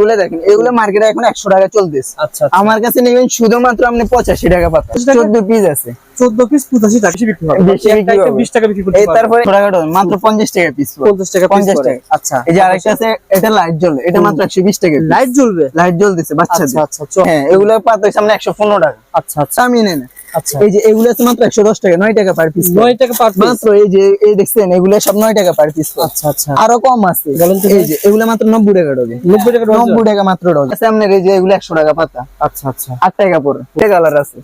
গুলো দেখেন এগুলো মার্কেটে এখন একশো টাকা চলতেছে। আচ্ছা আমার কাছে নেবেন শুধুমাত্র আপনি পঁচাশি টাকা পাতা। চোদ্দ পিস আছে। চোদ্দ পিস পঁচাশি টাকা। বিক্রি হবে বেশি একটা বিক্রি item হবে। বিশ টাকা বিক্রি করতে তারপরে মাত্র পঞ্চাশ টাকা পিস পঞ্চাশ টাকা পঞ্চাশ টাকা। আচ্ছা। এই যে আরেকটা আছে এটা লাইট জ্বলে। এটা মাত্র একশো বিশ টাকা লাইট জ্বলবে? লাইট জ্বলতেছে আচ্ছা বাচ্চাদের আচ্ছা হ্যাঁ এগুলো পাতা আমরা একশো পনেরো টাকা। আচ্ছা আচ্ছা। আমি নেন আচ্ছা এই যে এগুলো আছে মাত্র একশো দশ টাকা নয় টাকা পার পিস নয় টাকা পার মাত্র এই যে এই দেখছেন এগুলো সব নয় টাকা পার পিস আচ্ছা আচ্ছা। আরও কম আছে। এই যে এগুলো মাত্র নব্বই টাকা ডজন। নব্বই টাকা নব্বই টাকা মাত্র ডজন। আছে আপনার এই যে এগুলো একশো টাকা পাতা। আচ্ছা আচ্ছা। আট টাকা পরে কালার আছে।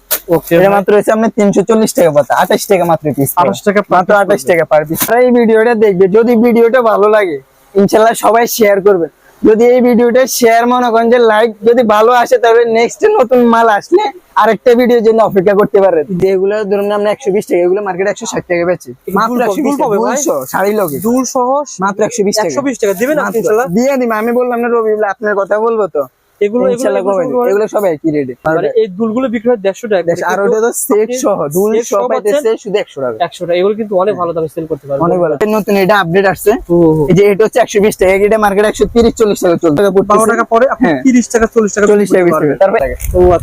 এটা মাত্র হচ্ছে আপনার তিনশো চল্লিশ টাকা পাতা আঠাশ টাকা মাত্র পিস আঠাশ টাকা মাত্র আঠাশ টাকা পার পিস এই ভিডিওটা দেখবে যদি ভিডিওটা ভালো লাগে ইনশাল্লাহ সবাই শেয়ার করবে যদি এই ভিডিওটা শেয়ার মনে করেন যে লাইক যদি ভালো আসে তাহলে নেক্সট নতুন মাল আসলে আরেকটা ভিডিও জন্য অপেক্ষা করতে পারে যেগুলো ধরুন আমরা একশো বিশ টাকা এগুলো মার্কেট একশো ষাট টাকা পেয়েছি মাত্র একশো শাড়ি লোকে দুল সহ মাত্র একশো বিশ টাকা। একশো বিশ টাকা। দিবেন। দিয়ে দিবে আমি বললাম না রবি আপনার কথা বলব তো। এগুলো এগুলো। সব- একই রেটে মানে এই দুলগুলো বিক্রি হয় দেড়শো টাকা আর ওটা তো সেট সহ দুল set সহ সহ পাইতেছে শুধু একশো টাকা। একশো টাকা। এগুলো কিন্তু অনেক ভালো দামে সেল করতে পারবেন। অনেক ভালো। নতুন এটা আপডেট আসছে। ও, ও। এই যে এটা হচ্ছে একশো বিশ টাকা এটা মার্কেট একশো তিরিশ চল্লিশ টাকা চলছে। বারো টাকা পরে আপনি হ্যাঁ। তিরিশ টাকা চল্লিশ টাকা চল্লিশ টাকা টাকা। তারপরে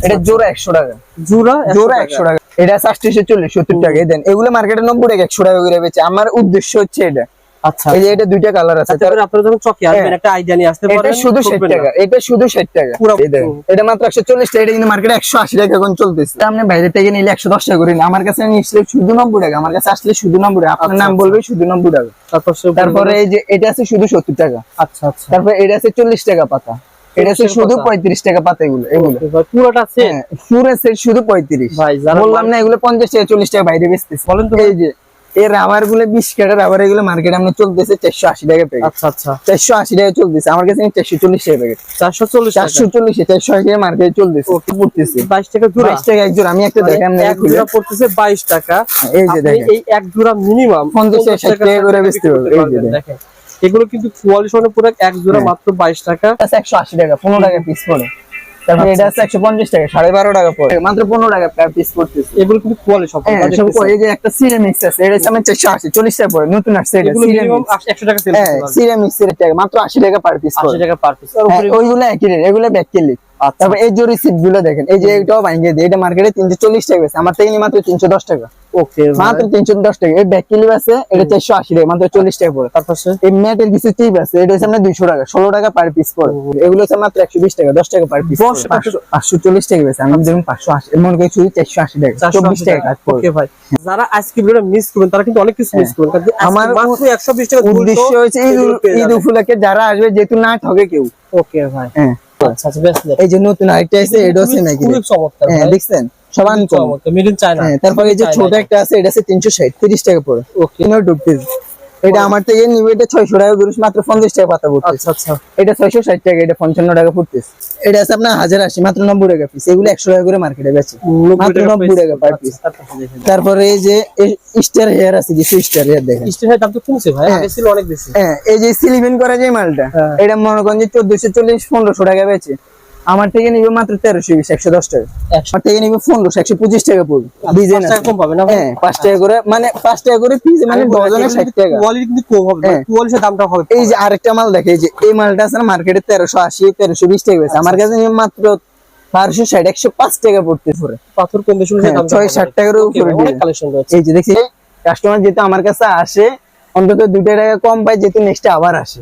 এটা জোড়া টাকা। জোড়া জোড়া একশো টাকা। এটা চারশো চল্লিশ সত্তর টাকা। এই দেন এগুলো মার্কেটে নব্বই টাকা একশো টাকা করে বেচে। আমার উদ্দেশ্য হচ্ছে এটা। আচ্ছা। এই যে এটা দুইটা কালার আছে তারপরে আপনারা যখন চকে আসবেন হ্যাঁ। একটা আইডিয়া নিয়ে আসতে এটা শুধু ষাট ঠকবেন না। টাকা এটা শুধু ষাট টাকা। এই এটা মাত্র একশো চল্লিশ টাকা এটা কিন্তু মার্কেটে একশো আশি টাকা এখন চলতেছে। আপনি বাইরে থেকে নিলে একশো দশ টাকা করে আমার কাছে শুধু নব্বই টাকা আমার কাছে আসলে শুধু নব্বই টাকা। আপনার আচ্ছা, নাম আচ্ছা। বলবে শুধু নব্বই টাকা। তারপরে এই যে এটা আছে শুধু সত্তর টাকা। আচ্ছা আচ্ছা। তারপরে এটা আছে চল্লিশ টাকা পাতা। এটা 40 টাকা। শুধু পঁয়ত্রিশ টাকা পাতা এগুলো এগুলো। পুরোটা আছে? হ্যাঁ, পুরো সেট শুধু পঁয়ত্রিশ। বললাম না এগুলো পঞ্চাশ টাকা চল্লিশ টাকা বাইরে বেচতেছে। বলেন তো এই যে এই রাবারগুলো বিশ কাটার রাবার এগুলো মার্কেটে আমরা চলতেছে চারশো আশি টাকা প্যাকেট আচ্ছা আচ্ছা। চারশো আশি টাকা চলতেছে। আমার কাছে চারশো চল্লিশ টাকা প্যাকেট চারশো চল্লিশ চারশো চল্লিশ চারশো আশি টাকা মার্কেটে চলতেছে। পড়তেছে। বাইশ টাকা জোড়া। বাইশ টাকা একজন আমি একটা দেখাম মানে না এক জোড়া পড়তেছে বাইশ টাকা। এই যে দেখেন। এই এক জোড়া মিনিমাম 50 টাকা, 60 টাকা করে বেচতে পারবেন। এই যে দেখেন। দেখেন। এগুলো কিন্তু কোয়ালিটি সহ পুরো এক জোড়া হ্যাঁ। মাত্র বাইশ টাকা। একশো আশি টাকা পনেরো টাকা পিস পড়ে। তারপরে এটা আছে একশো পঞ্চাশ টাকা সাড়ে বারো টাকা পড়ে। মাত্র পনেরো টাকা পিস পড়তেছে। এগুলো কিন্তু কোয়ালিটি সব হ্যাঁ, সব এই যে একটা সিরামিক্স আছে এটা চল্লিশ টাকা পড়ে নতুন আসছে এটা সিরামিক্স টাকা সেল হ্যাঁ সিরামিক্স এর টাকা মাত্র আশি টাকা পার পিস টাকা পার পিস ওইগুলো একই রেট এগুলো ব্যাক কিলি আচ্ছা। তারপর এই যে রিসিপ্টগুলো দেখেন এই যে এটাও ভাঙিয়ে দিয়ে এটা মার্কেটে তিনশো চল্লিশ টাকা বেশি আমার থেকে মাত্র তিনশো দশ টাকা। ওকে মাত্র তিনশো দশ টাকা এই ব্যাক কিলি আছে এটা চারশো আশি টাকা মাত্র চল্লিশ টাকা পড়ে। তারপর এই ম্যাটের কিছু টিপ আছে এটা হচ্ছে আপনার দুইশো টাকা ষোলো টাকা পার পিস পড়ে। এগুলো হচ্ছে মাত্র একশো বিশ টাকা দশ টাকা পার পিস 10 পাঁচশো চল্লিশ টাকা বেশি আমি দেখুন পাঁচশো আশি মনে করি শুধু চারশো আশি টাকা চব্বিশ টাকা কাজ পড়ে। ওকে ভাই। যারা আজকে ভিডিওটা মিস করবেন তারা কিন্তু অনেক কিছু মিস করবেন আমার আমার মাত্র 120 টাকা উদ্দেশ্য হচ্ছে ঈদ ঈদ উপলক্ষে যারা আসবে যেহেতু না ঠকে কেউ। ওকে ভাই। হ্যাঁ। আচ্ছা আচ্ছা এই যে নতুন আরেকটা আছে এটা হচ্ছে নাকি? চমৎকার হ্যাঁ দেখছেন? কম চমৎকার। চায়না হ্যাঁ তারপরে এই যে ছোট একটা আছে এটা আছে তিনশো ষাট তিরিশ টাকা পড়ে। ওকে ঢুকতেছে এটা আমার থেকে নিবে এটা ছয়শো টাকা করে মাত্র পঞ্চাশ টাকা পাতা পড়তেছে। আচ্ছা আচ্ছা। এটা ছয়শো ষাট টাকা এটা পঞ্চান্ন টাকা পড়তেছে। এটা আছে আপনার হাজার আশি মাত্র নব্বই টাকা পিস এগুলো একশো টাকা করে মার্কেটে বেচে। মাত্র নব্বই টাকা পার পিস তারপরে এই যে স্টার হেয়ার আছে কিছু স্টার হেয়ার দেখেন। স্টেশনের দাম তো কমছে ভাই হ্যাঁ। আগে ছিল অনেক বেশি। হ্যাঁ এই যে সিলিভিন করা যে মালটা হ্যাঁ। এটা মনে করেন যে চোদ্দশো চল্লিশ পনেরোশো টাকা বেচে। আমার থেকে নিবে মাত্র তেরোশো বিশ একশো দশ টাকা। আমার থেকে নিবে পনেরোশো একশো পঁচিশ টাকা পড়বে। ডিজাইন কম পাবে না হ্যাঁ পাঁচ টাকা করে মানে পাঁচ টাকা করে পিস মানে ডজনে ষাট টাকা। কোয়ালিটি কিন্তু কম হবে হ্যাঁ। কোয়ালিটির দামটা হবে। এই যে আরেকটা মাল দেখে এই যে এই মালটা আছে না মার্কেটে তেরোশো আশি তেরোশো বিশ টাকা বেচে। আমার কাছে মাত্র বারোশো ষাট একশো পাঁচ টাকা পড়তে পরে পাথর কম বেশি হলে হ্যাঁ, ছয় ষাট টাকার উপরে এই যে দেখছি কাস্টমার যেহেতু আমার কাছে আসে অন্তত দুটো টাকা কম পায় যেহেতু নেক্সট আবার আসে।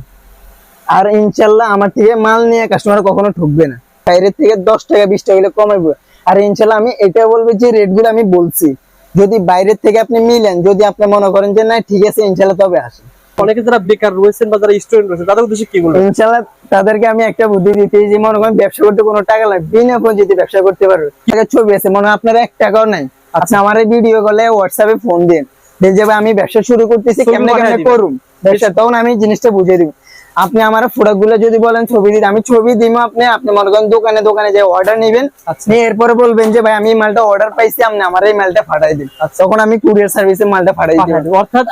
আর ইনশাল্লাহ আমার থেকে মাল নিয়ে কাস্টমার কখনো ঠকবে না। বাইরের থেকে দশ টাকা বিশ টাকা কমাইবো আর ইনশাল্লাহ আমি এটা বলব যে রেটগুলো আমি বলছি। যদি বাইরের থেকে আপনি মিলেন যদি আপনি মনে করেন যে না ঠিক আছে ইনশাল্লাহ তবে আসে অনেকে যারা বেকার রয়েছেন বা যারা স্টুডেন্ট রয়েছে তাদের উদ্দেশ্যে কি ইনশাল্লাহ তাদেরকে আমি একটা বুদ্ধি দিতে যে মনে করেন ব্যবসা করতে কোনো টাকা লাগবে বিনা পুঁজিতে ব্যবসা করতে পারবে। টাকা ছবি আছে মনে হয় আপনার এক টাকাও নাই। আচ্ছা আমার এই ভিডিও কলে হোয়াটসঅ্যাপে ফোন দিন। যে আমি ব্যবসা শুরু করতেছি কেমনে দিবেন। ব্যবসা তখন আমি জিনিসটা বুঝিয়ে দিব। আপনি আমার প্রোডাক্টগুলো যদি বলেন ছবি দিতে আমি ছবি দিব আপনি আপনি মনে করেন দোকানে দোকানে যে অর্ডার নিবেন আচ্ছা। নিয়ে এরপরে বলবেন যে ভাই আমি এই মালটা অর্ডার পাইছি আপনি আমার এই মালটা পাঠাই দিন তখন আমি কুরিয়ার সার্ভিসে মালটা পাঠাই দিই। অর্থাৎ।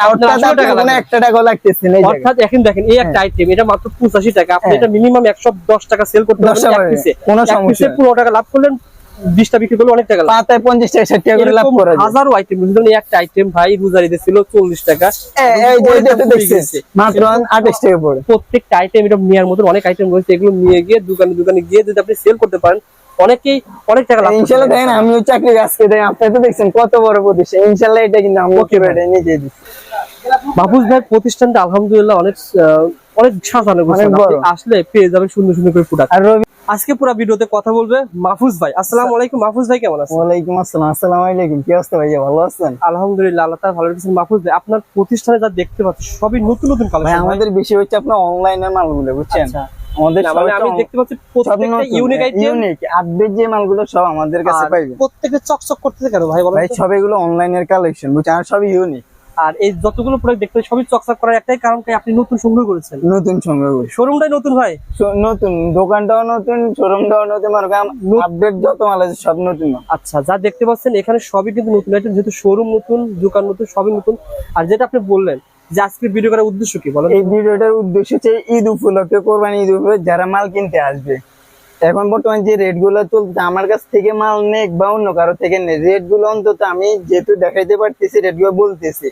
একটা টাকা লাগতেছে না অর্থাৎ এখন দেখেন এই একটা আইটেম এটা মাত্র পঁচাশি টাকা আপনি হ্যাঁ। এটা মিনিমাম একশো দশ টাকা সেল করতে 10 পারবেন কোনো সমস্যা। পনেরো টাকা লাভ করলেন বিশটা বিক্রি করলে অনেক টাকা লাভ পাতায় পঞ্চাশ টাকা ষাট টাকা করে লাভ করা হাজারো আইটেম ধরুন একটা আইটেম ভাই রোজারিতে ছিল চল্লিশ টাকা। মাত্র আঠাশ টাকা পড়ে প্রত্যেকটা আইটেম এটা নেওয়ার মতন অনেক আইটেম রয়েছে এগুলো নিয়ে গিয়ে দোকানে দোকানে গিয়ে যদি আপনি সেল করতে পারেন অনেকেই অনেক টাকা লাভ পারেন। দেখেন আমিও চাকরি আজকে দেয় আপনি তো দেখছেন কত বড় প্রতিষ্ঠান। ইনশাল্লাহ এটা কিন্তু আমি Okay, ভাই। এটা নিজে দিচ্ছি। মাহফুজ ভাই প্রতিষ্ঠানটা আলহামদুলিল্লাহ অনেক অনেক সাজানো আসলে পেয়ে যাবেন সুন্দর সুন্দর করে প্রোডাক্ট আর আজকে পুরো ভিডিওতে কথা বলবে মাহফুজ ভাই। আসসালামু আলাইকুম মাহফুজ ভাই কেমন আছেন? ওয়ালাইকুম আসসালাম আসসালামু আলাইকুম। কি অবস্থা ভাইয়া ভালো আছেন? আলহামদুলিল্লাহ আল্লাহ তাআলা ভালো রেখেছেন। মাহফুজ ভাই আপনার প্রতিষ্ঠানে যা দেখতে পাচ্ছি সবই নতুন নতুন ভাই আমাদের বেশি হচ্ছে আপনার অনলাইনের মালগুলো বুঝছেন? আচ্ছা। আমাদের মানে আমি দেখতে পাচ্ছি প্রত্যেকটা ইউনিক আইটেম ইউনিক আপডেট যে মালগুলো সব আমাদের কাছে পাইবে। প্রত্যেকটা চকচক করতেছে কেন ভাই বলেন ভাই? সব এগুলো অনলাইনের কালেকশন বুঝছেন? আর সবই ইউনিক আর এই যতগুলো প্রোডাক্ট দেখতে সবই চকচক করার একটাই কারণ কি? আপনি নতুন সংগ্রহ করেছেন। নতুন সংগ্রহ করি। শোরুমটাই নতুন ভাই নতুন। দোকানটাও নতুন শোরুমটাও নতুন মানে আপডেট যত মাল আছে সব নতুন। আচ্ছা যা দেখতে পাচ্ছেন এখানে সবই কিন্তু নতুন আইটেম যেহেতু শোরুম নতুন দোকান নতুন সবই নতুন। আর যেটা আপনি বললেন যে আজকে ভিডিও করার উদ্দেশ্য কি বলেন। এই ভিডিওটার উদ্দেশ্য হচ্ছে ঈদ উপলক্ষে কোরবানি ঈদ উপলক্ষে যারা মাল কিনতে আসবে। এখন বর্তমান যে রেটগুলো চলছে আমার কাছ থেকে মাল নেক বা অন্য কারও থেকে নেই। রেটগুলো অন্তত আমি যেহেতু দেখাইতে পারতেছি রেটগুলো বলতেছি।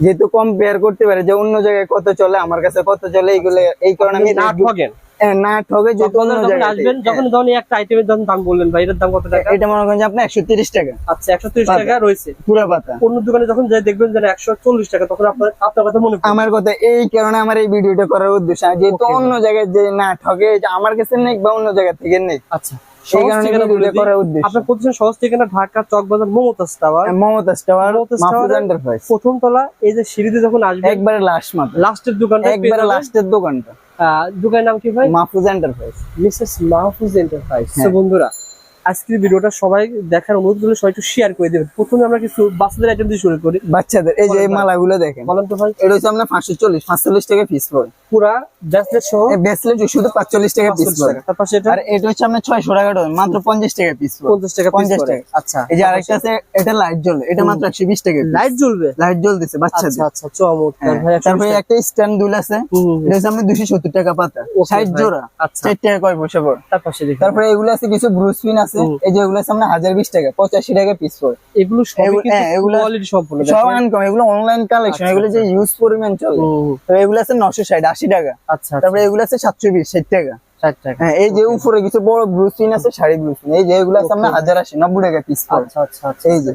যেহেতু কম্পেয়ার করতে পারে যে অন্য জায়গায় কত চলে আমার কাছে কত চলে এইগুলো এই কারণে আমি না ঠগেন হ্যাঁ, না ঠকে যেহেতু অন্য জায়গায়। আসবেন যখন ধরুন একটা আইটেমের দাম দাম বললেন ভাই এটার দাম কত টাকা? এটা মনে করেন যে আপনার একশো তিরিশ টাকা। আচ্ছা একশো তিরিশ পাতা। টাকা রয়েছে। পুরা পাতা। অন্য দোকানে যখন যাই দেখবেন যে একশো চল্লিশ টাকা তখন আপনার আপনার কথা মনে আমার কথা এই কারণে আমার এই ভিডিওটা করার উদ্দেশ্য। যেহেতু অন্য জায়গায় যে না ঠকে আমার কাছে নেই বা অন্য জায়গা থেকে নেই। আচ্ছা। সেই সহজ কারণে ঠিকানা বলে করার উদ্দেশ্য। আপনার প্রতিষ্ঠান সহজ ঠিকানা Dhaka Chawkbazar Momtaz Tower. Momtaz Tower Momtaz Mahfuz Enterprise প্রথম তলা এই যে সিঁড়িতে যখন একবারে লাস্ট মাত্র। লাস্টের দোকানটা একবারে লাস্টের দোকানটা। দোকানের নাম কি ভাই? Mahfuz Enterprise Mrs Mahfuz Enterprise হ্যাঁ। বন্ধুরা আজকের ভিডিওটা সবাই দেখার অনুরোধ করলে সবাই একটু শেয়ার করে দেবেন। প্রথমে আমরা কিছু বাচ্চাদের আইটেম দিয়ে শুরু করি। বাচ্চাদের এই যে এই মালাগুলো দেখেন। বলেন তো ভাই। এটা হচ্ছে পাঁচশো চল্লিশ পাঁচচল্লিশ টাকা পিস পড়ে। পুরা ব্যাসলেট সহ? বেসলে শুধু পাঁচচল্লিশ টাকা পিস পড়ে। তারপর সেটা আর এটা হচ্ছে আপনার ছয়শো টাকা ডজন, মাত্র পঞ্চাশ টাকা পিস পড়ে। পঞ্চাশ টাকা পিস 50 টাকা। আচ্ছা। এই যে আরেকটা আছে এটা লাইট জ্বলে। এটা মাত্র একশো বিশ টাকা লাইট জ্বলবে? লাইট জ্বলতেছে আচ্ছা বাচ্চাদের। আচ্ছা চমৎকার হ্যাঁ, ভাই তারপরে একটা স্ট্যান্ড দুল আছে। এটা হচ্ছে দুশো সত্তর টাকা পাতা। Okay, ষাট ভাই। জোড়া। আচ্ছা। ষাট টাকা কয় পয়সা পড়ে? তারপর সে দেখি। তারপরে এগুলো আছে কিছু ব্রুস পিন আছে। এই যে এগুলো আছে আপনার হাজার বিশ টাকা পঁচাশি টাকা পিস পড়ে এগুলো হ্যাঁ, এগুলো- কোয়ালিটি সম্পূর্ণ সব আনকম এগুলো অনলাইন কালেকশন আচ্ছা, এগুলো যে ইউজ পরিমাণ চলে। তো এগুলো আছে নশো ষাট আশি টাকা। আচ্ছা তারপরে এগুলো আছে সাতশো বিশ ষাট টাকা। হ্যাঁ এই যে উপরে কিছু বড় আছে শাড়ি এই যে এগুলো আছে আপনার হাজার আশি নব্বই টাকা পিস পড়ে আচ্ছা আচ্ছা আচ্ছা। এই যে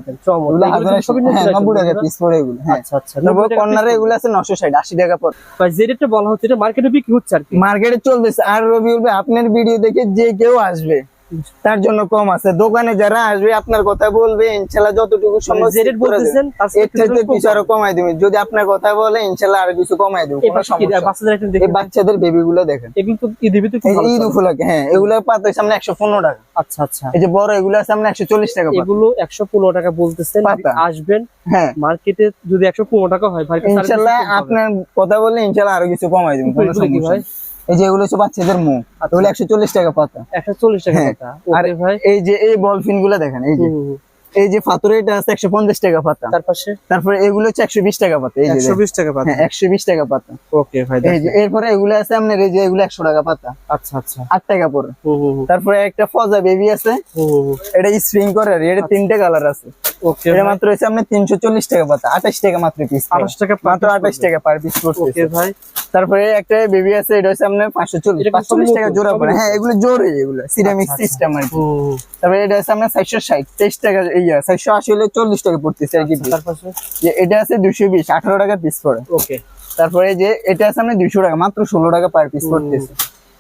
হ্যাঁ নব্বই টাকা পিস পড়ে এগুলো আচ্ছা আচ্ছা। কর্নারে এগুলো আছে নশো ষাট আশি টাকা পড়ে। ভাই যে রেটটা বলা হচ্ছে এটা মার্কেটে বিক্রি হচ্ছে আর মার্কেটে চলতেছে আর ভাই আপনার ভিডিও দেখে যে কেউ আসবে। তার জন্য কম আছে। দোকানে যারা আসবে আপনার কথা বলবে ইনশাল্লাহ যতটুকু সম্ভব যে রেট ঠিক করে দেবে। বলতেছেন তার এর থেকে থেকে কিছু আরও কমাই দেবে। যদি আপনার কথা বলে ইনশাল্লাহ আরও কিছু কমাই দেবে। বাচ্চাদের বেবি গুলো দেখেন। ঈদ উপলক্ষে হ্যাঁ এগুলো পাতা সামনে একশো পনেরো টাকা। আচ্ছা আচ্ছা। এই যে বড় এগুলো আছে সামনে একশো চল্লিশ টাকা। এগুলো একশো পনেরো টাকা বলতেছেন আসবেন হ্যাঁ। মার্কেটে যদি একশো পনেরো টাকা হয় ভাই ইনশাল্লাহ আপনার কথা বললে ইনশাল্লাহ আরও কিছু কমাই দেবেন এই যে এগুলো হচ্ছে বাচ্চাদের মুখ আচ্ছা। এগুলো একশো চল্লিশ টাকা পাতা। একশো চল্লিশ টাকা হ্যাঁ। পাতা। আর এই যে এই বল ফিনগুলো দেখেন এই যে। এই যে ফাতরে এটা আছে একশো পঞ্চাশ টাকা পাতা। তার পাশে? তারপরে এগুলো হচ্ছে একশো বিশ টাকা পাতা। একশো বিশ টাকা পাতা। হ্যাঁ একশো বিশ টাকা পাতা। ওকে ভাই এই যে এরপরে এগুলো আছে আপনার এই যে এগুলো একশো টাকা পাতা। আচ্ছা আচ্ছা। আট টাকা পরে তারপরে একটা ফজা বেবি আছে। এটা স্প্রিং করে আর এটা তিনটে কালার আছে। ওকে এটা মাত্র হচ্ছে টাকা পাতা টাকা মাত্র পিস 28 টাকা মাত্র টাকা পার পিস ওকে ভাই। তারপরে একটা বেবি আছে এটা হচ্ছে আপনার পাঁচশো চল্লিশ এটা কি পাঁচশো চল্লিশ সবই টাকা জোড়া পড়ে। হ্যাঁ এগুলো জোরে এগুলো সিরামিক আচ্ছা, সিস্টেম আর কি। তারপরে এটা আছে আপনার টাকা ইয়া হলে টাকা পড়তেছে আর কি যে এটা আছে দুশো বিশ আঠারো টাকা পিস পড়ে ওকে তারপরে যে এটা আছে আপনার দুশো টাকা মাত্র ষোলো টাকা পার পিস পড়তেছে।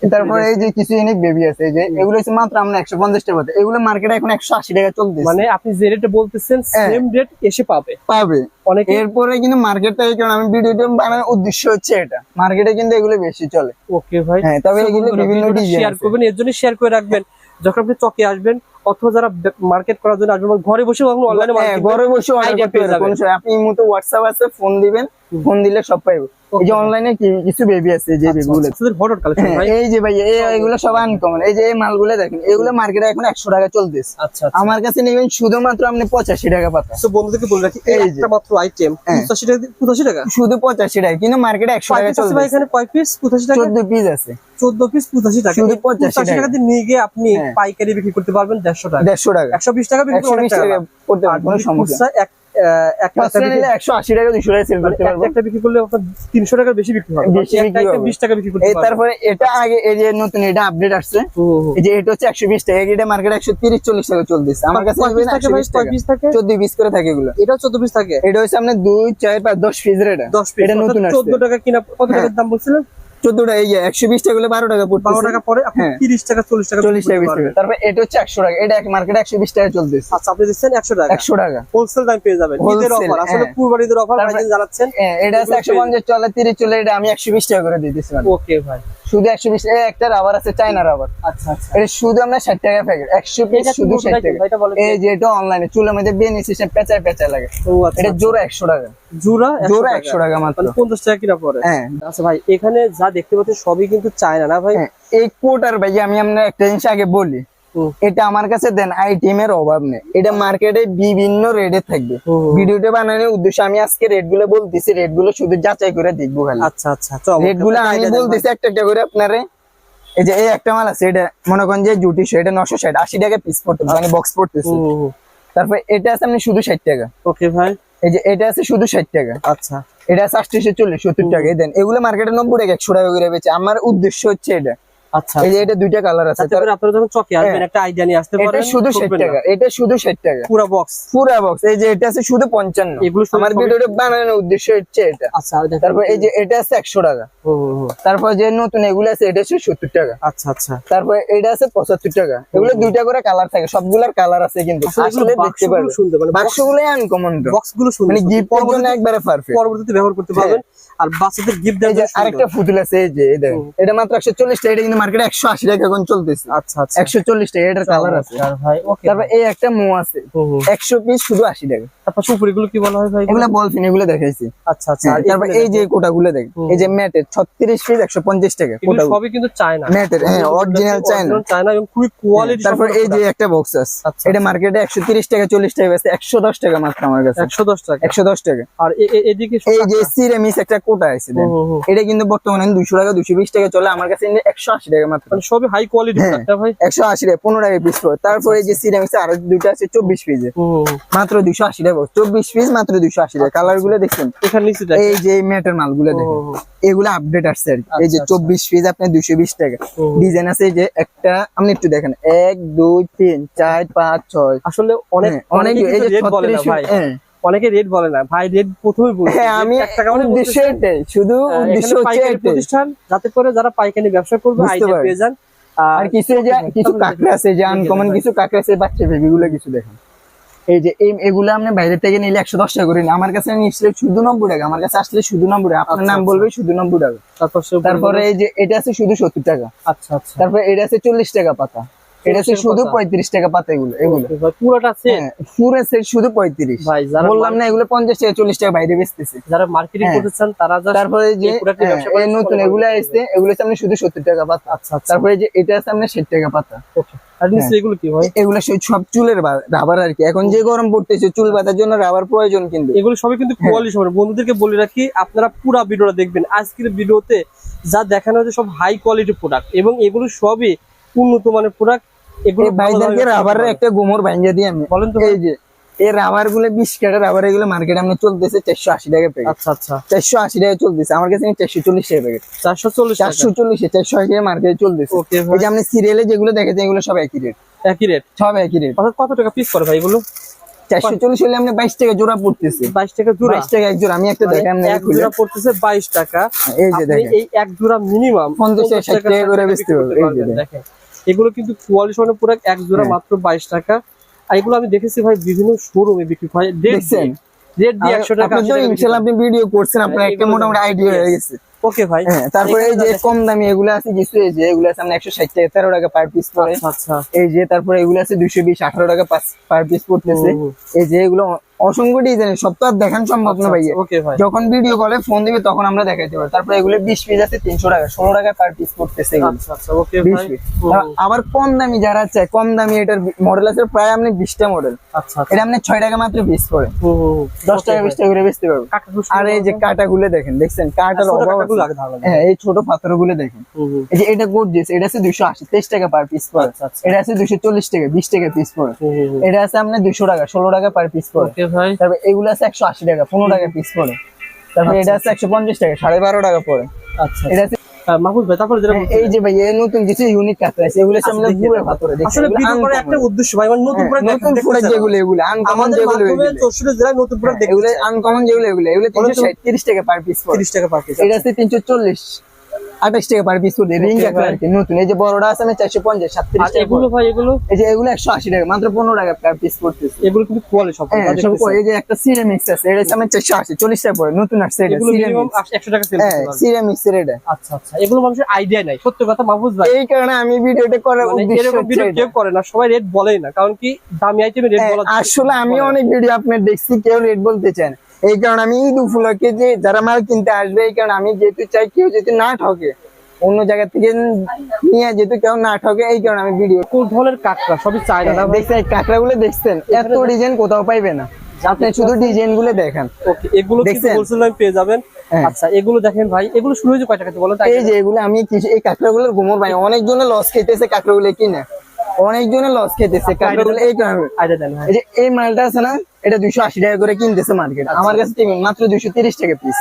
তারপরে এই যে কিছু ইউনিক বেবি আছে যে এগুলো হচ্ছে মাত্র আমরা একশো পঞ্চাশ টাকা এগুলো মার্কেটে এখন একশো আশি টাকা চলতেছে। মানে আপনি যে রেটে বলতেছেন হ্যাঁ। সেম রেট এসে পাবে। পাবে। অনেকে এরপরে কিন্তু মার্কেট থেকে কারণ আমি ভিডিওটা বানানোর উদ্দেশ্য হচ্ছে এটা। মার্কেটে কিন্তু এগুলো বেশি চলে। ওকে ভাই। হ্যাঁ তবে এগুলো বিভিন্ন ডিজাইন শেয়ার করবেন এর জন্য শেয়ার করে রাখবেন। যখন আপনি চকে আসবেন অথবা যারা মার্কেট করার জন্য আসবেন ঘরে বসে অনলাইনে হ্যাঁ, ঘরে বসে অর্ডার পেয়ে যাবেন। আপনি মতো হোয়াটসঅ্যাপ আছে ফোন দিবেন ফোন দিলে সব পাইবো। এই যে অনলাইনে কিছু বেবি আছে যে বেবি গুলো হঠাৎ কালেকশন হ্যাঁ, ভাই এই যে ভাই এই এগুলো সব আনকমন এই যে এই মালগুলো দেখেন এগুলো মার্কেটে এখন একশো টাকা চলতেছে। আচ্ছা আচ্ছা। আমার কাছে নেবেন শুধুমাত্র আপনি পঁচাশি টাকা পাতা। তো বন্ধুদেরকে বলে রাখি এই যে। একটা মাত্র আইটেম হ্যাঁ। 85 টাকা 85 টাকা? শুধু পঁচাশি টাকা কিন্তু মার্কেটে একশো কয় টাকা piece আছে ভাই এখানে? কয় পিস 85 টাকা? চোদ্দ পিস আছে। 14 পিস 85 টাকা। শুধু এই 85 85 টাকা। দিয়ে নিয়ে গিয়ে আপনি হ্যাঁ। পাইকারি বিক্রি করতে পারবেন 150 টাকা। দেড়শো টাকা। 120 টাকা বিক্রি একশো করতে বিশ টাকা করতে পারবেন কোনো সমস্যা একটা নিলে একশো আশি টাকা দুশো টাকা সেল মানে করতে পারব। একটা একটা বিক্রি করলে আপনার 300 টাকার বেশি বিক্রি হবে। বেশি বিক্রি 20 টাকা বিক্রি করতে এই তারপরে এটা আগে এই যে নতুন এটা আপডেট আসছে। এই যে এটা হচ্ছে একশো বিশ টাকা এটা মার্কেট একশো তিরিশ চল্লিশ টাকা চলতেছে। আমার কাছে টাকা। পিস করে থাকে এগুলো। এটাও 14 পিস থাকে? এটা হচ্ছে আপনার দুই চার পাঁচ দশ পিসের এটা। 10 পিস এটা নতুন আসছে। 14 টাকা কিনা কত টাকার দাম বলছিলেন? চোদ্দটা এই যে একশো বিশ টাকা হলে বারো টাকা পড়ছে 12 টাকা পরে আপনি হ্যাঁ। 30 টাকা 40 টাকা চল্লিশ টাকা। তারপরে এটা হচ্ছে একশো টাকা। এটা মার্কেটে একশো বিশ টাকা চলতেছে। আচ্ছা আপনি দিচ্ছেন 100 টাকা। একশো টাকা। হোলসেল দাম পেয়ে যাবেন। ঈদের অফার আসলে। কুরবানিদের অফার ভাইজান জানাচ্ছেন। হ্যাঁ, এটা আছে এগুলো একশো পঞ্চাশ চলে তিরিশ চলে এটা আমি একশো বিশ টাকা করে দিয়ে দিচ্ছি ওকে ভাই। শুধু একশো বিশ একটা রাবার আছে চাইনা রাবার আচ্ছা আচ্ছা। এটা শুধু আমরা ষাট টাকা প্যাকেট একশো পিস শুধু নতুন ষাট item? টাকা। এই যে এটা অনলাইনে চুলের মধ্যে বেনি সিস্টেম পেঁচায় পেঁচায় লাগে। আচ্ছা এটা জোড়া একশো টাকা। জুরা 100 জোড়া টাকা। একশো টাকা মাত্র। মানে 50 টাকা কিনা পড়ে? হ্যাঁ। আচ্ছা ভাই এখানে যা দেখতে পাচ্ছি সবই কিন্তু চায়না না ভাই? হ্যাঁ, এই কোটার ভাই আমি আপনার একটা জিনিস আগে বলি এটা আমার কাছে দেন আইটেম এর অভাব নেই। এটা মার্কেটে বিভিন্ন রেটে থাকবে। ভিডিওটা বানানোর উদ্দেশ্যে আমি আজকে রেটগুলো বলতেছি রেটগুলো শুধু যাচাই করে দেখব খালি। আচ্ছা আচ্ছা রেটগুলো আমি বলতেছি একটা একটা করে আপনারে। এই যে এই একটা মাল আছে এটা মনে করেন যে জুটি এটা নশো ষাট আশি টাকা পিস পড়তেছে মানে বক্স পড়তেছে। তারপর এটা আছে আপনি শুধু ষাট টাকা। ওকে ভাই। এই যে এটা আছে শুধু ষাট টাকা। আচ্ছা। এটা আছে আটত্রিশশো চল্লিশ সত্তর টাকা। দেন এগুলো মার্কেটে নব্বই টাকা একশো টাকা করে বেচে। আমার উদ্দেশ্য হচ্ছে এটা। আচ্ছা এই যে এটা দুইটা কালার আছে যাতে আপনারা যখন চকে আসবেন হ্যাঁ। একটা আইডিয়া নিয়ে আসতে এটা শুধু ষাট ঠকবেন না। টাকা এটা শুধু ষাট টাকা। পুরা বক্স পুরা বক্স এই যে এটা আছে শুধু পঞ্চান্ন। এগুলো আমার ভিডিওটা বানানোর উদ্দেশ্য হচ্ছে এটা। আচ্ছা তারপর এই যে এটা আছে একশো টাকা। তারপর যে নতুন এগুলো আছে এটা হচ্ছে সত্তর টাকা। আচ্ছা আচ্ছা। তারপর এটা আছে পঁচাত্তর টাকা। এগুলো দুইটা করে কালার থাকে সবগুলার কালার আছে কিন্তু আসলে দেখতে সুন্দর, মানে বাক্সগুলো আনকমন বক্সগুলো সুন্দর মানে জন্য একবারে পারফেক্ট পরবর্তীতে ব্যবহার করতে পারবেন। আর বাচ্চাদের গিফট দেওয়ার আরেকটা ফুতুল আছে এই যে এটা মাত্র একশো চল্লিশ টাকা এটা কিন্তু মার্কেটে একশো আশি টাকা এখন চলতেছে। আচ্ছা আচ্ছা। একশো চল্লিশ টাকা এটার কালার আছে। চমৎকার ভাই ওকে তারপর এই একটা মো আছে। একশো পিস শুধু আশি টাকা। তারপর কি বলা হয় ভাই এগুলো? বলফিন এগুলো দেখাইছি। আচ্ছা আচ্ছা তারপর এই যে দেখ এই যে ম্যাটের ছত্রিশ পিস একশো পঞ্চাশ টাকা কোটাগুলো। সবই কিন্তু চায়না। ম্যাটের হ্যাঁ অরিজিনাল চাইনা চায়না এবং খুবই কোয়ালিটি তারপর এই যে একটা বক্স আছে। আচ্ছা, এটা মার্কেটে একশো তিরিশ টাকা চল্লিশ টাকা বেচে একশো দশ টাকা মাত্র আমার কাছে। একশো দশ টাকা। একশো দশ টাকা। আর এদিকে এই যে সিরামিস একটা কোটা আছে। এটা কিন্তু বর্তমানে দুশো টাকা দুশো বিশ টাকা চলে আমার কাছে একশো আশি টাকা মাত্র সবই হাই কোয়ালিটি হ্যাঁ। ভাই। একশো আশি টাকা পনেরো টাকা পিস পড়ে। তারপরে যে সিরামিস আরও দুটো আছে চব্বিশ পিসে। মাত্র দুশো আশি টাকা চব্বিশ পিস মাত্র দুশো আশি টাকা। কালারগুলো দেখছেন? এখানে নিচে দেখেন। এই যে ম্যাটের মালগুলো দেখেন। হুম, হুম। এগুলো আপডেট আসছে আর এই যে আচ্ছা, চব্বিশ পিস আপনার দুশো বিশ টাকা। ডিজাইন আছে যে একটা আপনি একটু দেখেন। এক দুই তিন চার পাঁচ ছয়। আসলে অনেক হ্যাঁ, অনেক অনেক এই যে রেট বলে না 36 ভাই। হ্যাঁ। অনেকে রেট বলে না ভাই রেট বলছে হ্যাঁ আমি উদ্দেশ্য এটাই শুধু উদ্দেশ্য হচ্ছে প্রতিষ্ঠান যাতে করে যারা পাইকারি ব্যবসা করবে আইডিয়া পেয়ে যান। আর কিছু এই যে কিছু কাঁকড়া আছে যে আনকমন কিছু কাঁকড়া আছে বাচ্চা বেবি গুলো কিছু দেখেন। এই যে এগুলো আপনি বাইরে থেকে নিলে একশো দশ টাকা করে। আমার কাছে নিশ্চয়ই শুধু নব্বই টাকা আমার কাছে আসলে শুধু নব্বই টাকা। আপনার আচ্ছা, নাম আচ্ছা। বলবে শুধু নব্বই টাকা। তারপর তারপরে এই যে এটা আছে শুধু সত্তর টাকা। আচ্ছা আচ্ছা। তারপরে এটা আছে চল্লিশ টাকা পাতা। এটা শুধু পাতা। পঁয়ত্রিশ টাকা পাতা এগুলো এগুলো। পুরোটা আছে? হ্যাঁ পুরো সেট শুধু পঁয়ত্রিশ। ভাই যারা বললাম না এগুলো পঞ্চাশ টাকা চল্লিশ টাকা বাইরে বেচতেছে। যারা মার্কেটিং হ্যাঁ। করতে চান তারা যা তারপরে যে এই হ্যাঁ, নতুন এগুলো আসছে এগুলো আপনি শুধু সত্তর টাকা পাতা। আচ্ছা আচ্ছা। তারপরে যে এটা আছে আপনার ষাট টাকা পাতা। ওকে আর নিচে এগুলো কি ভাই? এগুলো সব- চুলের রাবার আর কি। এখন যে গরম পড়তেছে চুল বাঁধার জন্য রাবার প্রয়োজন কিন্তু। এগুলো সবই কিন্তু। কোয়ালিটি বন্ধুদেরকে বলে রাখি আপনারা পুরো ভিডিওটা দেখবেন। আজকের ভিডিওতে যা দেখানো হচ্ছে সব হাই কোয়ালিটি প্রোডাক্ট এবং এগুলো সবই উন্নত মানের প্রোডাক্ট এগুলো ভাইদেরকে রাবারের একটা গোমর ভাঙ্গা দিয়ে আমি। বলেন তো এই যে এই রাবারগুলো বিশ কাটা রাবার এগুলো মার্কেটে আমরা চলতেছে চারশো আশি টাকা প্যাকেট আচ্ছা আচ্ছা। চারশো আশি টাকা চলতেছে। আমার কাছে চারশো চল্লিশ টাকা প্যাকেট চারশো চল্লিশ চারশো চল্লিশ চারশো আশি টাকা মার্কেটে চলতেছে। এই যে আপনি সিরিয়ালে যেগুলো দেখেছেন এগুলো সব একই রেট একই রেট সব একই রেট কত টাকা পিস করে ভাই এগুলো? চারশো চল্লিশ হলে আপনি বাইশ টাকা জোড়া পড়তেছে। বাইশ টাকা জোড়া? বাইশ টাকা এক জোড়া আমি একটা দেখে আপনি এক জোড়া পড়তেছে বাইশ টাকা। এই যে দেখেন। এই এক জোড়া মিনিমাম পঞ্চাশ ষাট টাকা করে বেচতে পারবেন। এই যে দেখেন। এগুলো কিন্তু কোয়ালিটি মানে পুরো এক জোড়া হ্যাঁ। মাত্র বাইশ টাকা। আর এগুলো আমি দেখেছি ভাই বিভিন্ন শোরুমে বিক্রি হয়। দেখছেন? রেট দিয়ে একশো টাকা ইনশাল্লাহ আপনি ভিডিও করছেন আপনার হ্যাঁ, একটা মোটামুটি আইডিয়া হয়ে গেছে। ওকে ভাই। হ্যাঁ তারপরে এই যে কম দামি এগুলো আছে কিছু এই যে এগুলো আছে আমরা একশো ষাট টাকা তেরো টাকা পার পিস পড়ে আচ্ছা আচ্ছা। এই যে তারপরে এগুলো আছে দুইশো বিশ আঠারো টাকা পার পিস পড়তেছে। এই যে এগুলো অসংখ্য ডিজাইন সব তো আর দেখান সম্ভব না ভাইয়া। ওকে ভাই। যখন ভিডিও কলে ফোন দিবে তখন আমরা দেখাইতে পারি তারপরে এগুলো বিশ পিস আছে তিনশো টাকা ষোলো টাকা পার পিস পড়তেছে আচ্ছা আচ্ছা ওকে ভাই। আবার কম দামি যারা চায় কম দামি এটার মডেল আছে প্রায় আপনি বিশটা মডেল আচ্ছা আচ্ছা। এটা আপনি ছয় টাকা মাত্র পিস পড়ে। দশ টাকা বিশ টাকা করে বেচতে পারবে। আর এই যে কাটা গুলো দেখেন দেখছেন? কাটার অভাব আগে দেন। হ্যাঁ এই ছোট পাথরগুলো দেখেন এই যে এটা গর্জিয়াস এটা আছে দুইশো আশি তেইশ টাকা পার পিস পড়ে আচ্ছা, আচ্ছা। এটা আছে দুইশো চল্লিশ টাকা বিশ টাকা পিস পড়ে। এটা আছে আপনার দুইশো টাকা ষোলো টাকা পার পিস পড়ে তারপর এগুলো আছে একশো আশি টাকা পনেরো টাকা পিস পড়ে তারপর এটা আছে একশো পঞ্চাশ টাকা সাড়ে বারো টাকা পড়ে আচ্ছা এটা আছে মাহফুজ ভাই তারপরে যেটা এই যে ভাই এই নতুন কিছু ইউনিক কাজ আছে এগুলো আমরা আচ্ছা, গুড়ের পাথরে আসলে এগুলো ভিডিও করার একটা উদ্দেশ্য ভাই মানে নতুন করে প্রোডাক্ট নতুন প্রোডাক্ট যেগুলো এগুলো আনকমন যেগুলো এগুলো। চৌষট্টি জেলায় নতুন প্রোডাক্ট দেখি এগুলো আনকমন যেগুলো এগুলো এগুলো বলেন তিনশো তো। ষাট তিরিশ টাকা পার পিস পড়ে। তিরিশ টাকা পার পিস এটা আছে তিনশো চল্লিশ। আঠাশ টাকা পার পিস পড়ে রিং Okay, কাঁকড়া আর কি? নতুন। এই যে বড়টা আছে না চারশো পঞ্চাশ সাতত্রিশ এগুলো ভাই এগুলো? এই যে এগুলো একশো আশি টাকা মাত্র পনেরো টাকা পার পিস পড়তেছে এগুলো কিন্তু কোয়ালিটি সব হ্যাঁ এই যে একটা সিরামিক্স আছে এটা আমার চারশো আশি চল্লিশ টাকা পড়ে নতুন আসছে এটা সিরামিক্স একশো টাকা সেল হ্যাঁ সিরামিক্সের এটা। আচ্ছা আচ্ছা এগুলো মানুষের আইডিয়া নাই। সত্য কথা মাহফুজ ভাই। এই কারণে আমি ভিডিওটা করার মানে এরকম ভিডিও এটা। কেউ করে না সবাই রেট বলেই না কারণ কি দামি আইটেমে রেট হ্যাঁ, বলা আসলে আমি অনেক ভিডিও আপনার দেখছি কেউ রেট বলতে চান এই কারণে আমি ঈদ উপলক্ষে যে যারা মাল কিনতে আসবে এই কারণে আমি যেহেতু চাই কেউ যেহেতু না ঠকে অন্য জায়গা থেকে নিয়ে যেহেতু কেউ না ঠকে এই কারণে আমি ভিডিও ধরনের কাঁকড়া সবই চাই না দেখছেন কাঁকড়া গুলো দেখছেন এত ডিজাইন কোথাও পাইবে না। আপনি শুধু ডিজাইনগুলো দেখেন। ওকে এগুলো দেখছেন? পেয়ে যাবেন। হ্যাঁ। আচ্ছা এগুলো দেখেন ভাই এগুলো শুরু হয়েছে কয় টাকা থেকে বলেন এই যে এগুলো আমি কিছু এই কাঁকড়া গুলোর গোমর ভাই অনেকজনে লস খেতেছে কাঁকড়া গুলো কিনে। অনেকজনে লস খেতেছে কাঁকড়া গুলো কারণে। এই মালটা আছে না এটা দুইশো আশি টাকা করে কিনতেছে মার্কেট আমার কাছে মাত্র দুইশো তিরিশ টাকা পিস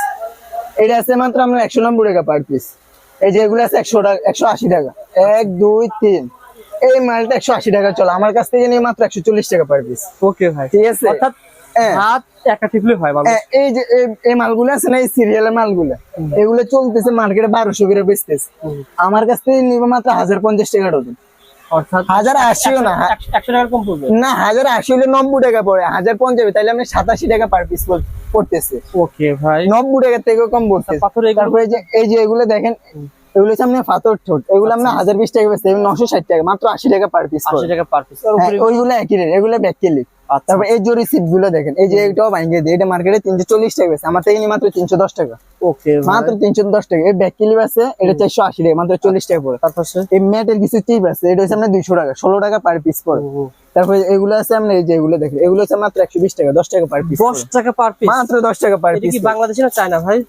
এটা আছে মাত্র আমরা একশো নব্বই টাকা পার পিস এই যে এগুলো আছে একশো টাকা একশো আশি টাকা। এক দুই তিন। এই মালটা একশো আশি টাকা চলো। আমার কাছ থেকে নিয়ে মাত্র একশো চল্লিশ টাকা পার পিস ওকে ভাই। ঠিক আছে? অর্থাৎ হ্যাঁ। হয় ভালো। এই যে এই- এই মালগুলো আছে না এই সিরিয়ালের মালগুলো এগুলো চলতেছে মার্কেটে বারোশো করে বেচতেছে। আমার কাছ থেকে নিবে মাত্র হাজার পঞ্চাশ টাকা ডজন। হাজার আশিও না একশো- একশো কম পড়বে। না হাজার আশি হলে নব্বই টাকা পড়ে হাজার পঞ্চাশ তাহলে আমি সাতাশি টাকা পার পিস পড়তেছে। ওকে ভাই। নব্বই টাকার থেকেও কম তারপরে এই যে এগুলো দেখেন এগুলো হচ্ছে পাথর ঠোঁট। এগুলো আমরা হাজার বিশ টাকা বেচতে নশো ষাট টাকা মাত্র আশি টাকা পার পিস আশি টাকা পার পিস ওইগুলো একই রেট এগুলো ব্যাক কেলি আচ্ছা তারপর এই জরি সিটগুলো দেখেন এই যে এটাও ভাঙিয়ে দিয়ে এটা মার্কেটে তিনশো চল্লিশ টাকা বেচে আমার থেকে মাত্র তিনশো দশ টাকা। ওকে মাত্র তিনশো দশ টাকা। এই ব্যাক কেলি আছে এটা চারশো আশি টাকা মাত্র চল্লিশ টাকা পড়ে। তারপর এই ম্যাটের কিছু টিপ আছে এটা হচ্ছে আপনার দুইশো টাকা ষোলো টাকা পার পিস পড়ে। তারপরে এগুলো আছে আমরা এই যে এগুলো দেখেন এগুলো হচ্ছে মাত্র একশো বিশ টাকা দশ টাকা পার পিস দশ টাকা পার পিস মাত্র দশ টাকা পার পিস বাংলাদেশি না চায়না ভাই?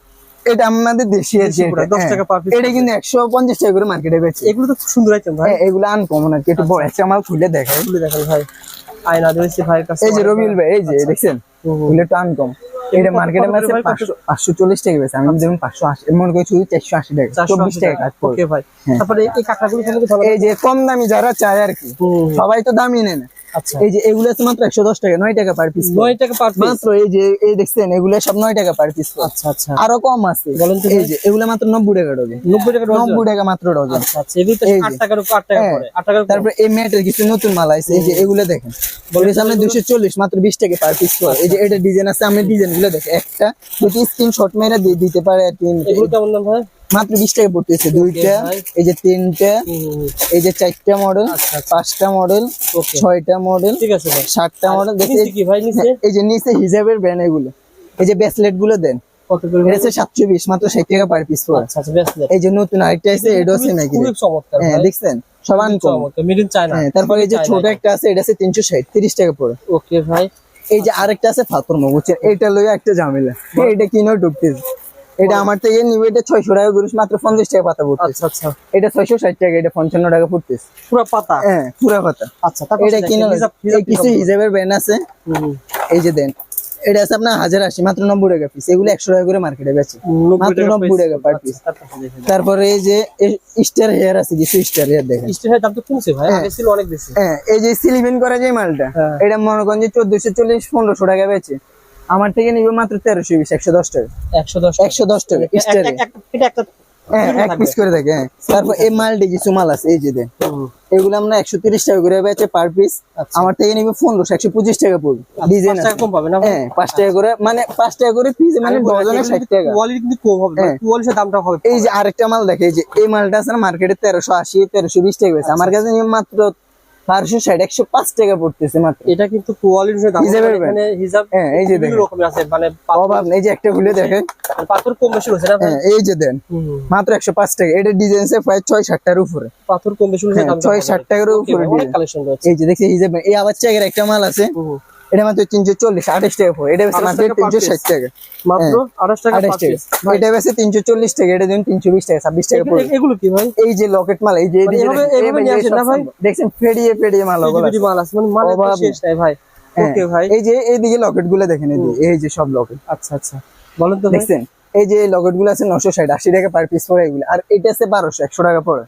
এটা আমাদের দেশি আছে দেশি এটা, product, 10 হ্যাঁ। টাকা per piece এটা কিন্তু একশো পঞ্চাশ টাকা করে মার্কেটে বেচে। এগুলো তো খুব সুন্দর আইটেম ভাই। হ্যাঁ, এগুলো আনকমন আর কি একটু বড় একটা আমার খুলে দেখায় এগুলো দেখেন ভাই। আয়না ভাইয়ের কাছে। এই যে রবিউল ভাই এই যে দেখছেন? হুম। এগুলো একটু আনকম। এটা মার্কেটে পাঁচশো চল্লিশ টাকা বেছে আমি যেমন পাঁচশো আশি মনে করি শুধু চারশো আশি টাকা চব্বিশ টাকা কাজ ওকে ভাই। হ্যাঁ। তারপরে এই কাঁকড়াগুলো এই যে কম দামি যারা চায় আর কি সবাই তো দামি নেয় না। আচ্ছা এই যে এগুলো আছে মাত্র একশো দশ টাকা নয় টাকা পার পিস নয় টাকা পার মাত্র এই যে এই দেখছেন এগুলো সব নয় টাকা পার পিস আচ্ছা আচ্ছা। আরও কম আছে। বলেন তো এই যে এগুলো মাত্র নব্বই টাকা ডজন। নব্বই টাকা নব্বই টাকা মাত্র ডজন। আচ্ছা আচ্ছা হ্যাঁ। তারপরে এই ম্যাটের কিছু নতুন মাল আছে। এই যে এগুলো দেখেন। এগুলো সামনে দুশো চল্লিশ মাত্র বিশ টাকা পার পিস পড়ে এই যে এটা ডিজাইন আছে আমি ডিজাইনগুলো দেখে। একটা দুটি স্ক্রিনশট মেরে দিয়ে দিতে পারে আর এগুলো কেমন দাম ভাই? মাত্র বিশ টাকা পড়তেছে দুইটা এই যে তিনটা। এই যে চারটা মডেল আচ্ছা, পাঁচটা মডেল. ছয়টা মডেল ঠিক আছে সাতটা মডেল এই যে নিচে হিজাবের ব্যান এগুলো। এই যে ব্যাসলেটগুলো দেন। এটা হচ্ছে সাতশো বিশ মাত্র ষাট টাকা পার পিস আচ্ছা আচ্ছা ব্রেসলেট এই যে নতুন আরেকটা আছে সেম একই খুবই হ্যাঁ দেখছেন? হ্যাঁ তারপরে এই যে ছোট একটা আছে এটা আছে তিনশো ষাট তিরিশ টাকা পড়ে। ওকে ভাই। এই যে আরেকটা আছে ফাতর মগ বুঝছেন? এটা লইয়া একটা ঝামেলা। এটা কিনেও ঢুকতেছে। এটা আমার থেকে নিবে এটা ছয়শো টাকা করিস মাত্র পঞ্চাশ টাকা পাতা পড়তেছে। আচ্ছা আচ্ছা। এটা ছয়শো ষাট টাকা এটা পঞ্চান্ন টাকা পড়তেছে। পুরো পাতা? হ্যাঁ পুরা পাতা। আচ্ছা এটা কিনে কিছু? হিসাবের ব্যান আছে। এই যে দেন এটা আছে আপনার হাজার আশি মাত্র নব্বই টাকা পিস এগুলো একশো টাকা করে মার্কেটে বেচে। নব্বই মাত্র নব্বই টাকা per আচ্ছা, piece। তারপর এই যে স্টার হেয়ার আছে কিছু স্টার হেয়ার দেখেন। স্টিলের দাম তো কমছে ভাই হ্যাঁ। আগে ছিল অনেক বেশি। হ্যাঁ এই যে সিলিভিন করা যে মালটা হ্যাঁ। এটা মনে করেন যে চোদ্দশো চল্লিশ পনেরোশো টাকা বেচে। আমার থেকে নিবে মাত্র তেরোশো বিশ একশো দশ টাকা। একশো দশ একশো দশ টাকা হ্যাঁ এগুলো এক পিস করে থাকে হ্যাঁ। তারপর এই মালটি কিছু মাল আছে এই যে দেন। এগুলো আমরা একশো তিরিশ টাকা করে বেচে পার পিস আচ্ছা। আমার থেকে নিবে পনেরোশো একশো পঁচিশ টাকা পড়বে। ডিজাইন কম পাবে না হ্যাঁ পাঁচ টাকা করে মানে পাঁচ টাকা করে পিস মানে ডজনে ষাট টাকা। কোয়ালিটি কিন্তু কম হবে। কোয়ালিটির দামটা হবে। এই যে আরেকটা মাল দেখে এই যে এই মালটা আছে না মার্কেটে তেরোশো আশি তেরোশো বিশ টাকা বেছে আমার কাছে মাত্র বারোশো ষাট একশো পাঁচ টাকা পড়তেছে মাত্র। এটা কিন্তু মানে হ্যাঁ, এই যে দেখেন। আছে মানে অভাব এই যে একটা খুলে দেখেন। পাথর কম বেশি হচ্ছে না? হ্যাঁ এই যে দেন। মাত্র একশো পাঁচ টাকা। এটা ডিজাইন আছে প্রায় ছয় উপরে। পাথর কম বেশি হচ্ছে হ্যাঁ, ছয় ষাট টাকার উপরে এই যে দেখছি হিসেব এই আবার চেকের একটা মাল আছে। এটা মাত্র তিনশো চল্লিশ আঠাশ টাকা পড়ে এটা বেশি মাত্র তিনশো। ষাট টাকা। মাত্র আঠাশ টাকা আঠাশ টাকা। এটা বেশি তিনশো চল্লিশ টাকা এটা দিন তিনশো বিশ টাকা ছাব্বিশ টাকা পড়ে এগুলো কি ভাই? এই যে লকেট মাল এই যে মানে। দেখছেন ফেডিয়ে ফেডিয়ে মাল আছে। মানে মালের শেষ নাই ভাই। হ্যাঁ, ওকে ভাই। এই যে এইদিকে লকেটগুলো দেখেন এই যে সব লকেট। আচ্ছা আচ্ছা। বলেন তো দেখছেন? এই যে লকেটগুলো আছে নশো ষাট আশি টাকা পার পিস পড়ে এগুলো। আর এটা আছে বারোশো একশো টাকা পড়ে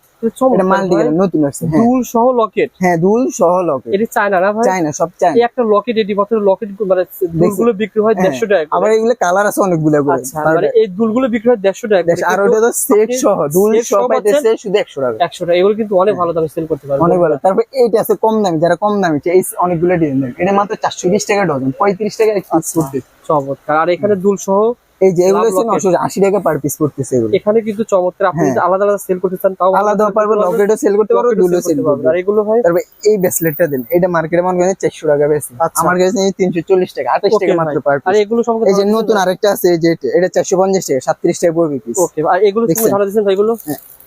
এটা মাল্টি নতুন হ্যাঁ। দুল সহ লকেট? হ্যাঁ দুল সহ লকেট। এটি চায়না না ভাই? সব চাই একটা লকেট এটি বছর লকেট মানে দুলগুলো বিক্রি হয় দেড়শো টাকা করে। আবার এগুলো কালার আছে অনেকগুলো আচ্ছা মানে এই দুলগুলো বিক্রি হয় দেড়শো টাকা। আর ওটা তো সেট সহ দুল সহ সহ পাইতেছে শুধু একশো টাকা। একশো টাকা। এগুলো কিন্তু অনেক ভালো দামে সেল করতে পারবে অনেক ভালো। তারপর এইটা আছে কম দামি যারা কম দামি এই অনেকগুলো ডিজাইন এটা মাত্র চারশো বিশ টাকা ডজন পঁয়ত্রিশ টাকা পড়তেছে চমৎকার। আর এখানে দুল সহ এই যে এগুলো হচ্ছে নশো আশি টাকা পার পিস পড়তেছে এগুলো। এখানে কিন্তু চমৎকার আপনি আলাদা আলাদা সেল করতে চান তাও হ্যাঁ। আলাদা পারবে লকেটও সেল করতে পারবে দুলও সেল করতে আর এগুলো ভাই তারপর এই ব্রেসলেটটা দেন এটা মার্কেটে মনে করেন চারশো টাকা বেশি আচ্ছা। আমার কাছে নিয়ে তিনশো চল্লিশ টাকা আঠাশ টাকা মাত্র পার আর এগুলো সম্পর্কে এই যে নতুন আরেকটা আছে এই যে এটা, চারশো পঞ্চাশ টাকা সাতত্রিশ টাকা পড়বে পিস ওকে আর এগুলো? দিচ্ছেন ভাই এগুলো?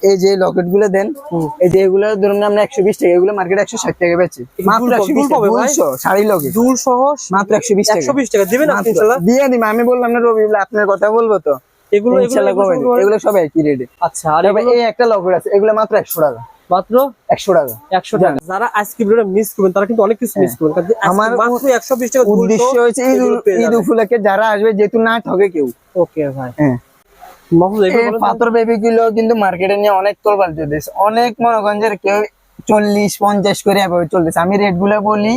এই যে লকেটগুলো দেন এই যে এগুলো ধরুন আমরা একশো বিশ টাকা এগুলো মার্কেট একশো ষাট টাকা বেচে। মাত্র একশো শাড়ি লকেট দুল সহ মাত্র একশো বিশ টাকা। বিশ টাকা। দিবেন দিয়ে দিম আমি বললাম না রবি আপনার কথা বলব তো। এগুলো এগুলো সব একই রেটে আচ্ছা আর এই একটা লকেট আছে এগুলো মাত্র একশো টাকা। মাত্র? একশো টাকা। একশো টাকা। যারা আজকে ভিডিওটা মিস করবেন তারা কিন্তু অনেক কিছু মিস করবেন। আমার মাত্র একশো বিশ টাকা দুল উদ্দেশ্য সহ ঈদ ঈদ উপলক্ষে যারা আসবে যেহেতু না ঠকে কেউ। ওকে ভাই। হ্যাঁ। পাথর বেবি গুলো কিন্তু মার্কেটে নিয়ে অনেক তোলবার চলতেছে অনেক মনে করেন যে কেউ চল্লিশ পঞ্চাশ করে চলতেছে। আমি রেটগুলো বলি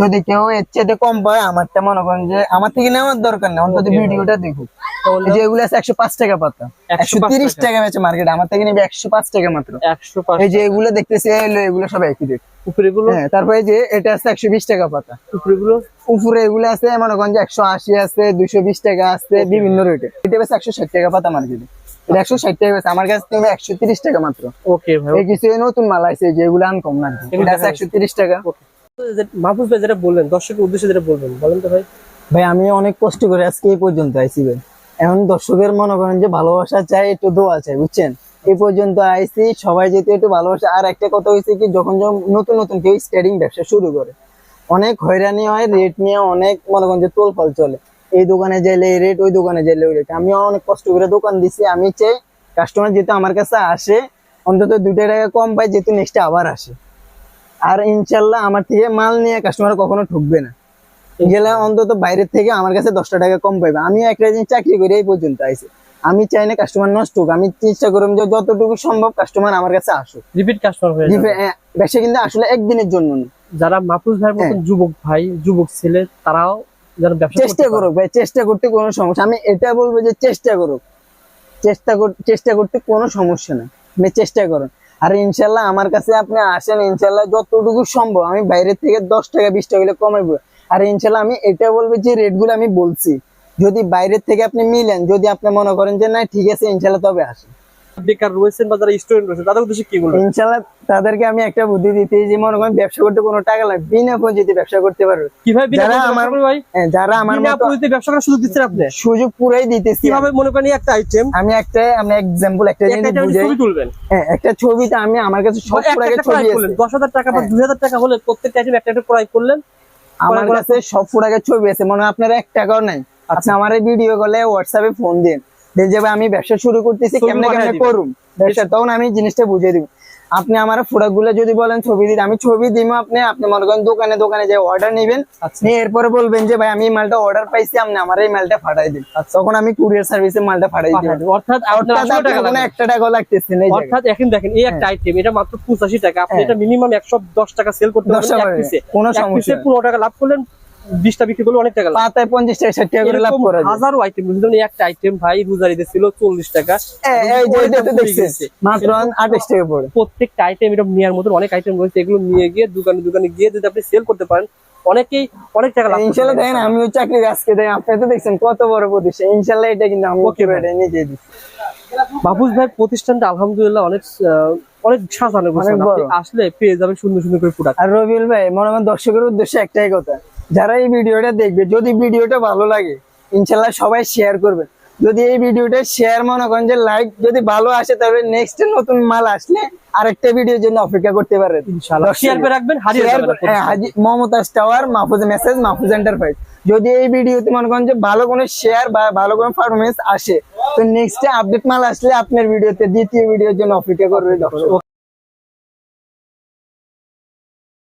যদি কেউ এর চেয়ে কম পায় আমারটা মনে করেন যে আমার থেকে নেওয়ার দরকার নেই। অন্তত ভিডিওটা দেখুক। কেমন যে এগুলো আছে একশো পাঁচ টাকা পাতা। একশো তিরিশ টাকা। বেচে মার্কেট আমার থেকে নিবে একশো পাঁচ টাকা মাত্র। একশো পাঁচ এই যে এগুলো দেখতেছি এগুলো সব একই রেট উপরে গুলো হ্যাঁ তারপরে যে এটা আছে একশো বিশ টাকা পাতা। উপরে গুলো উপরে এগুলো আছে মনে করেন যে একশো আশি আছে দুইশো বিশ টাকা আছে বিভিন্ন রেটে এটা বেশ একশো ষাট টাকা পাতা মার্কেটে একশো ষাট টাকা বেশি আমার কাছে একশো তিরিশ টাকা মাত্র। ওকে ভাই এই কিছু নতুন মাল আছে যেগুলো আনকম না এটা আছে একশো তিরিশ টাকা। মাহফুজ ভাই যেটা বললেন, দর্শকের উদ্দেশ্যে যেটা বলবেন, বলেন তো ভাই। ভাই, আমি অনেক কষ্ট করে আজকে এই পর্যন্ত ভাই। এখন দর্শকের মনে করেন যে ভালোবাসা চাই, একটু দোয়া চাই, বুঝছেন? পর্যন্ত আইছি, সবাই যেতে একটু ভালোবাসা, আর একটা কথা হয়েছে কি, যখন যখন নতুন নতুন কেউ ব্যবসা শুরু করে, অনেক হয়রানি হয় রেট নিয়ে অনেক মনে করেন যে তোল ফল চলে। এই দোকানে যাইলে এই রেট ওই দোকানে যাইলে ওই রেট আমি অনেক কষ্ট করে দোকান দিছি, আমি চাই কাস্টমার যেহেতু আমার কাছে আসে, অন্তত দুইটা টাকা কম পায়, যেহেতু নেক্সট আবার আসে। আর ইনশাল্লাহ আমার থেকে মাল নিয়ে কাস্টমার কখনো ঠকবে না। গেলে অন্তত বাইরের থেকে আমার কাছে দশটা টাকা কম পাইবে। আমি একটা দিন চাকরি করে এই পর্যন্ত আইছি। আমি চাই না কাস্টমার নষ্ট হোক। আমি চেষ্টা করব যে যতটুকু সম্ভব কাস্টমার আমার কাছে আসুক। রিপিট কাস্টমার হয়ে ব্যবসা কিন্তু আসলে একদিনের জন্য না। যারা মাহফুজ ভাইয়ের মতন হ্যাঁ। যুবক ভাই যুবক ছেলে তারাও যারা ব্যবসা চেষ্টা করুক ভাই চেষ্টা করতে কোনো সমস্যা। আমি এটা বলব যে চেষ্টা করুক। চেষ্টা চেষ্টা করতে কোনো সমস্যা নেই আপনি চেষ্টা করুন। আর ইনশাল্লাহ আমার কাছে আপনি আসেন, ইনশাল্লাহ যতটুকু সম্ভব। আমি বাইরের থেকে দশ টাকা, বিশ টাকা কমাইবো। আর ইনশাল্লাহ আমি এটা বলব যে রেটগুলো আমি বলছি। যদি বাইরের থেকে আপনি মিলেন, যদি আপনি মনে করেন যে, না, ঠিক আছে, ইনশাল্লাহ তবে আসেন। বেকার রয়েছেন বা যারা স্টুডেন্ট রয়েছে তাদের উদ্দেশ্যে কি বলবেন? তাদেরকে আমি একটা বুদ্ধি দিতে যে মনে করেন ব্যবসা করতে কোনো টাকা লাগবে বিনা পুঁজিতে ব্যবসা করতে পারবে। কীভাবে যারা আমার ভাই? হ্যাঁ, যারা আমার বিনা পুঁজিতে ব্যবসা করার সুযোগ দিচ্ছেন আপনি? সুযোগ পুরাই দিতেছি। কীভাবে মনে করেন একটা আইটেম আমি একটা আমি এক্সাম্পল একটা জিনিস বুঝাই। ছবি তুলবেন। হ্যাঁ একটা আমি আমার কাছে সব একটা ছবি আছে। করলেন দশ হাজার টাকা বা হ্যাঁ। দুই হাজার টাকা হলে প্রত্যেকটা আইটেম একটা একটা ক্রয় করলেন আমার কাছে সব ফুরাকে ছবি আছে। মনে হয় আপনার এক টাকাও নাই। আচ্ছা। আমার ভিডিও কলে হোয়াটসঅ্যাপে ফোন দিন। আমি ব্যবসা শুরু করতেছি কেমনে কেমনে। করুম? ব্যবসা তখন আমি জিনিসটা বুঝিয়ে দিব। আপনি আমার প্রোডাক্টগুলো যদি বলেন ছবি দিন আমি ছবি দিব আপনি আপনি মনে করেন দোকানে দোকানে যে অর্ডার নেবেন আচ্ছা। নিয়ে এরপরে বলবেন যে ভাই আমি এই মালটা অর্ডার পাইছি আপনি আমার এই মালটা ফাটাই দিন। তখন আমি কুরিয়ার সার্ভিসে মালটা ফাটাই দিই অর্থাৎ কোনো একটা টাকা লাগতেছে না অর্থাৎ এখন দেখেন এই একটা আইটেম এটা মাত্র পঁচাশি টাকা। আপনি হ্যাঁ। এটা মিনিমাম একশো দশ টাকা সেল করতে পারবেন। কোনো সমস্যা। পনেরো টাকা লাভ করলেন বিশটা বিক্রি করলে অনেক টাকা পাতায় পঞ্চাশ টাকা ষাট টাকা করে লাভ করা হাজারো আইটেম যেমন একটা আইটেম ভাই ছিল চল্লিশ টাকা। মাত্র আঠাশ পড়ে। প্রত্যেকটা আইটেম এটা নেওয়ার মতন অনেক আইটেম রয়েছে এগুলো নিয়ে গিয়ে দোকানে দোকানে গিয়ে যদি আপনি সেল করতে পারেন অনেকেই অনেক টাকা লাভ ইনশাল্লাহ পারেন। দেখেন আমিও চাকরি আজকে দেয় আপনি তো দেখছেন কত বড় প্রতিষ্ঠান। ইনশাল্লাহ এটা কিন্তু আমি ভাই। নিজে দিচ্ছি। বাবুস ভাই প্রতিষ্ঠানটা আলহামদুলিল্লাহ অনেক অনেক সাজানো আসলে পেয়ে সুন্দর সুন্দর করে প্রোডাক্ট আর রবিউল ভাই মনে করেন দর্শকের উদ্দেশ্যে একটাই কথা। যারা এই ভিডিওটা দেখবে যদি ভিডিওটা ভালো লাগে ইনশাল্লাহ সবাই শেয়ার করবে। যদি এই ভিডিওটা শেয়ার মনে করেন যে লাইক যদি ভালো আসে তাহলে নেক্সট নতুন মাল আসলে আরেকটা ভিডিওর জন্য অপেক্ষা করতে পারেন ইনশাআল্লাহ শেয়ার করে রাখবেন হ্যাঁ, হাজি- Momtaz Tower Mahfuz message Mahfuz Enterprise যদি এই ভিডিওতে মনে করেন যে ভালো কোনো শেয়ার বা ভালো কোনো পারফরমেন্স আসে তো নেক্সট আপডেট মাল আসলে আপনার ভিডিওতে দ্বিতীয় ভিডিওর জন্য অপেক্ষা করবে